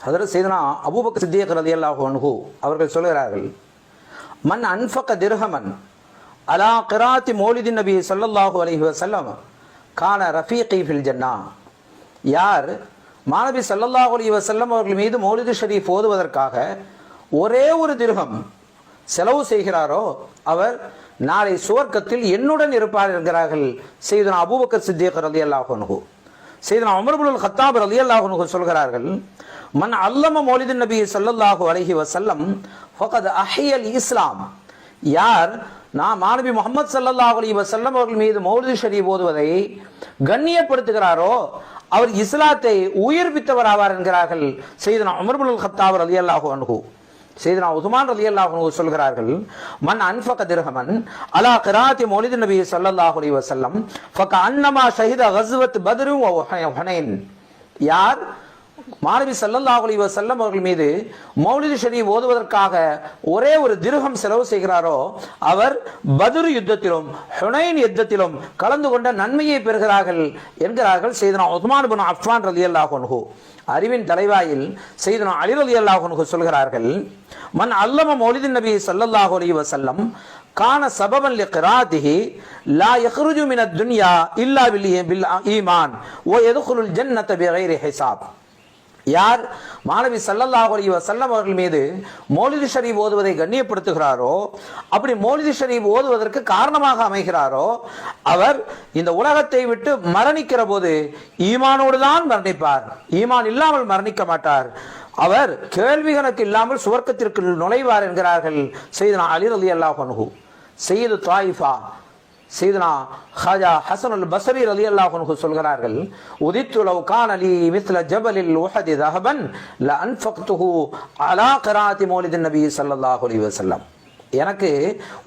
அதில் செய்தனா அபூபக் சித்தியக் ரதி அல்லாஹு அவர்கள் சொல்கிறார்கள் மன் அன்பக்க திர்ஹமன் அலா கிராத்தி மோலிதின் நபி ஸல்லல்லாஹு அலைஹி வசல்லம் கான ரஃபீகி ஃபில் ஜன்னா. யார் மாணவி சல்லல்லாஹு அலி வசல்லம் அவர்கள் மீது மௌலிது ஷரீஃப் ஓதுவதற்காக ஒரே ஒரு திருகம் செலவு செய்கிறாரோ அவர் நாளை சுவர்க்கத்தில் என்னுடன் இருப்பார் என்கிறார்கள் செய்தனா அபூபக்கர் சித்தியக் ரதி அல்லாஹு செய்தனா அமர்புல் ஹத்தாப் ரலி அல்லாஹு சொல்கிறார்கள் மன் அல்லம மௌலிதின் நபி சொல்லல்லாஹு அலஹி வசல்லம் ஃபகத் அஹியல் இஸ்லாம். யார்? நான் மாணவி முகமது சல்லாஹ் அலி வசல்லம் அவர்கள் மீது மௌலிது ஷரீப் ஓதுவதை கண்ணியப்படுத்துகிறாரோ அவர் இஸ்லாத்தை உயிர்ப்பித்தவர் ஆவார் என்கிறார்கள் செய்தனா உமர்புல் ஹத்தாவர் அலி அல்லாஹு அன்ஹு. செய்தனா உதுமான் ரலி அல்லாஹு சொல்கிறார்கள் மன் அன்ஃபக திர்ஹமன் அலா கிராத்தி மௌலிது நபி ஸல்லல்லாஹு அலி வசல்லம் ஃபக அன்னமா ஷஹித ஹஸ்வத் பத்ரு ஹுனைன் யார்? மாணவி ஸல்லல்லாஹு அலைஹி வஸல்லம் அவர்கள் மீது மௌலிது ஷரீப் ஓதுவதற்காக ஒரே ஒரு திருகம் செலவு செய்கிறாரோ அவர் பத்ரு யுத்தத்திலும் ஹுனைன் யுத்தத்திலும் கலந்து கொண்ட நன்மையை பெறுகிறார்கள் என்கிறார்கள் செய்தனா உஸ்மான் பின் அஃப்வான் ரலி அல்லாஹு அறிவின் தலைவாயில் செய்தனா அலி ரலி அல்லாஹு சொல்கிறார்கள் மன் அல்லம மௌலிதின் நபி ஸல்லல்லாஹு அலி வசல்லம் கான சபபன் லிக்ராதிஹி லா யக்ருஜு மின துன்யா இல்லா பில் பில் ஈமான் ஓ எதுகுலுல் ஜன்னத பிகைரி ஹிசாப். யார் மாணவி சல்லல்லாஹ் அலி வசல்லம் அவர்கள் மீது மோலிது ஷரீப் ஓதுவதை கண்ணியப்படுத்துகிறாரோ அப்படி மோலிது ஷரீப் ஓதுவதற்கு காரணமாக அமைகிறாரோ அவர் இந்த உலகத்தை விட்டு மரணிக்கிற போது ஈமானோடு தான் மரணிப்பார். ஈமான் இல்லாமல் மரணிக்க மாட்டார். அவர் கேள்வி கணக்கு இல்லாமல் சுவர்க்கத்திற்கு நுழைவார் என்கிறார்கள். செய்தனா அலி அலி அல்லாஹ் செய்து தாயிஃபா சீதனா ஹாஜா ஹசன் அல் பசரி ரலி அல்லாஹு சொல்கிறார்கள் உதித்து லவ் கான் அலி மித்ல ஜபலில் உஹதி தஹபன் ல அன்ஃபக்துஹு அலா கராத்தி மௌலிதின் நபி சல்லல்லாஹு அலைஹி வஸல்லம். எனக்கு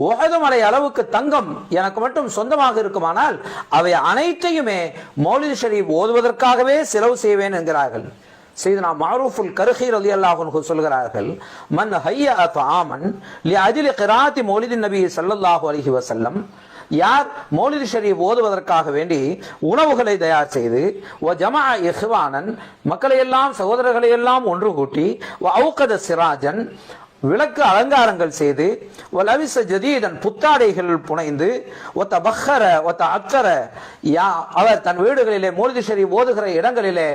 உஹது அளவுக்கு தங்கம் எனக்கு மட்டும் சொந்தமாக இருக்குமானால் அவை அனைத்தையுமே மௌலிது ஷரீப் ஓதுவதற்காகவே செலவு செய்வேன் என்கிறார்கள். செய்தனா மாரூஃபுல் கருஹி ரலி அல்லாஹு சொல்கிறார்கள் மன் ஹையா ஆமன் லி அஜிலி கிராத்தி மௌலிதின் நபி சல்லல்லாஹு அலைஹி வஸல்லம் யார் மௌலிது ஷரீப் ஓதுவதற்காக வேண்டி உணவுகளை தயார் செய்து ஓ ஜமா இஹ்வானன் மக்களையெல்லாம் சகோதரர்களையெல்லாம் சகோதரர்களை எல்லாம் ஒன்று கூட்டி ஓ சிராஜன் விளக்கு அலங்காரங்கள் செய்து லவிச ஜதீதன் புத்தாடைகள் புனைந்து ஒத்த பஹர ஒத்த அக்கர யா அவர் தன் வீடுகளிலே மௌலிது ஷரீப் ஓதுகிற இடங்களிலே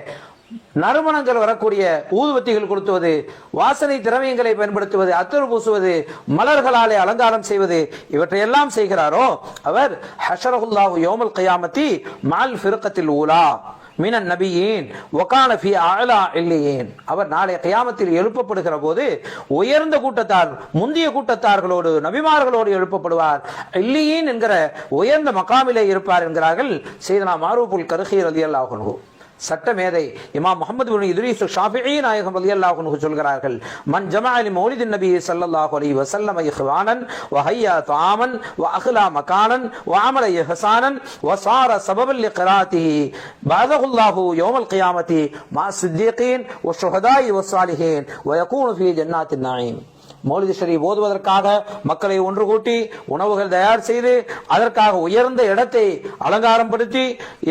நறுமணங்கள் வரக்கூடிய ஊதுவத்திகள் கொடுத்துவது வாசனை திரவியங்களை பயன்படுத்துவது அத்தர் பூசுவது மலர்களாலே அலங்காரம் செய்வது இவற்றையெல்லாம் செய்கிறாரோ அவர் ஹஷரஹுல்லாஹு யோமல் கயாமத்தி மால் ஃபிருக்கத்தில் ஊலா மினன் நபியேன் ஒகான ஃபி அலா இல்லையேன். அவர் நாளை கயாமத்தில் எழுப்பப்படுகிற போது உயர்ந்த கூட்டத்தார் முந்திய கூட்டத்தார்களோடு நபிமார்களோடு எழுப்பப்படுவார். இல்லையேன் என்கிற உயர்ந்த மகாமிலே இருப்பார் என்கிறார்கள் செய்தனா மாரூபுல் கருகீர் அலி அல்லாஹு சட்ட மேதை இமாம் முகமது பின் இத்ரீஸ் ஷாஃபிஈ நாயகம் ரலியல்லாஹு அன்ஹு சொல்கிறார்கள் மன் ஜமஅலி மௌலிதின் நபி ஸல்லல்லாஹு அலைஹி வஸல்லம் இஹ்வானன் வ ஹய்யா தஆமன் வ அஹ்லா மகானன் வ அமல இஹ்சானன் வ சார சபபல் லிக்ராத்திஹி பாதஹுல்லாஹு யௌமல் கியாமத்தி மா சித்தீகீன் வ ஷுஹதாஇ வ சாலிஹீன் வ யகூனு ஃபீ ஜன்னாத்தின் நஈம் மௌலித ஷரீப் ஓதுவதற்காக மக்களை ஒன்று கூட்டி உணவுகள் தயார் செய்து அதற்காக உயர்ந்த இடத்தை அலங்காரம் படுத்தி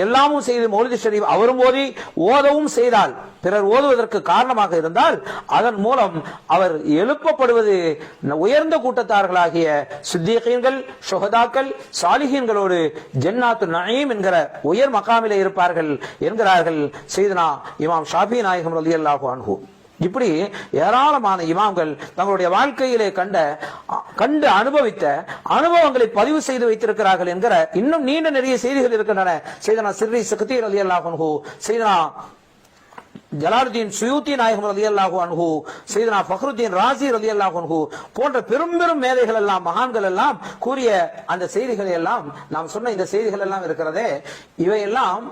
எல்லாமும் செய்து மௌலித ஷரீப் அவரும் ஓதி ஓதவும் செய்தால் பிறர் ஓதுவதற்கு காரணமாக இருந்தால் அதன் மூலம் அவர் எழுப்பப்படுவது உயர்ந்த கூட்டத்தார்களாகிய சித்திகீன்கள் சுகதாக்கள் சாலிஹீன்களோடு ஜென்னாத்து நயீம் என்கிற உயர் மகாமிலே இருப்பார்கள் என்கிறார்கள் செய்தனா இமாம் ஷாபி நாயகம் ரலியல்லாஹு அன்ஹு. இப்படி ஏராளமான இமாம்கள் தங்களுடைய வாழ்க்கையிலே கண்ட கண்டு அனுபவித்த அனுபவங்களை பதிவு செய்து வைத்திருக்கிறார்கள் என்கிற இன்னும் நீண்ட நிறைய செய்திகள் இருக்கின்றன. செய்தனா சிறி சக்தீர் அலி அல்லாஹு செய்தனா ஜலாலுதீன் சுயூத்தி நாயகம் ரதி அல்லாஹு அன்ஹு செய்தனா ஃபஹ்ருத்தீன் ராசி ரதி அல்லாஹு அன்ஹு போன்ற பெரும் பெரும் மேதைகள் எல்லாம் மகான்கள் எல்லாம் கூறிய அந்த செய்திகளை எல்லாம் நாம் சொன்ன இந்த செய்திகள் எல்லாம் இருக்கிறதே. இவையெல்லாம்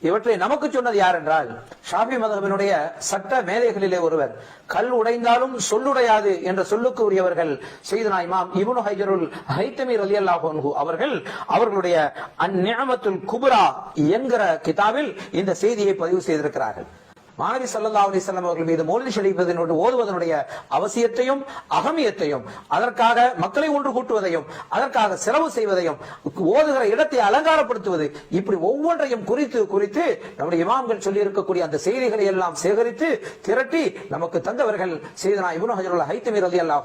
இவற்றை நமக்கு சொன்னது யார் என்றால் ஷாபி மதகபினுடைய சட்ட மேதைகளிலே ஒருவர். கல் உடைந்தாலும் சொல்லுடையாது என்ற சொல்லுக்கு உரியவர்கள் செய்தனா இமாம் இப்னு ஹைஜருல் ஹைத்தமி அலி அல்லாஹு அவர்கள் அவர்களுடைய அந்நியமத்துல் குபுரா என்கிற கிதாபில் இந்த செய்தியை பதிவு செய்திருக்கிறார்கள். மாணவி சல்லா அலைஹி வஸல்லம் அவர்கள் மீது மோலி செழிப்பதனோடு ஓதுவதனுடைய அவசியத்தையும் அகமியத்தையும் அதற்காக மக்களை ஒன்று கூட்டுவதையும் அதற்காக செலவு செய்வதையும் ஓதுகிற இடத்தை அலங்காரப்படுத்துவது இப்படி ஒவ்வொன்றையும் குறித்து குறித்து நம்முடைய இமாம்கள் சொல்லி இருக்கக்கூடிய அந்த செய்திகளை எல்லாம் சேகரித்து திரட்டி நமக்கு தந்தவர்கள் செய்தனா இப்னு ஹஜருல் ஹைத்தமீர் அலி அல்லாஹ்